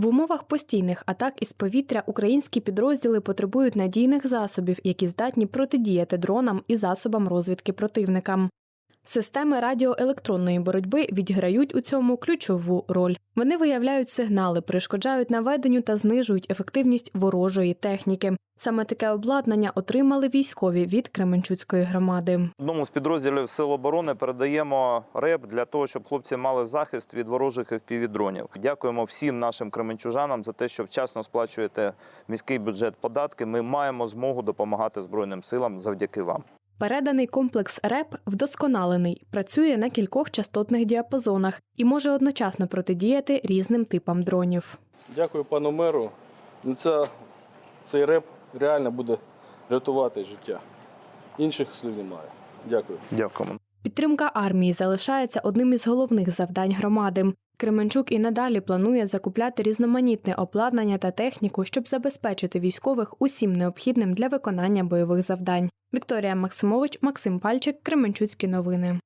В умовах постійних атак із повітря українські підрозділи потребують надійних засобів, які здатні протидіяти дронам і засобам розвідки противника. Системи радіоелектронної боротьби відіграють у цьому ключову роль. Вони виявляють сигнали, перешкоджають наведенню та знижують ефективність ворожої техніки. Саме таке обладнання отримали військові від Кременчуцької громади. Одному з підрозділів Сил оборони передаємо реп для того, щоб хлопці мали захист від ворожих FPV-дронів. Дякуємо всім нашим кременчужанам за те, що вчасно сплачуєте міський бюджет податки. Ми маємо змогу допомагати Збройним силам завдяки вам. Переданий комплекс РЕП вдосконалений, працює на кількох частотних діапазонах і може одночасно протидіяти різним типам дронів. Дякую пану меру. Ну, Ця, цей реп реально буде рятувати життя. Інших слів немає. Дякую. Дякуємо. Підтримка армії залишається одним із головних завдань громади. Кременчук і надалі планує закупляти різноманітне обладнання та техніку, щоб забезпечити військових усім необхідним для виконання бойових завдань. Вікторія Максимович, Максим Пальчик, Кременчуцькі новини.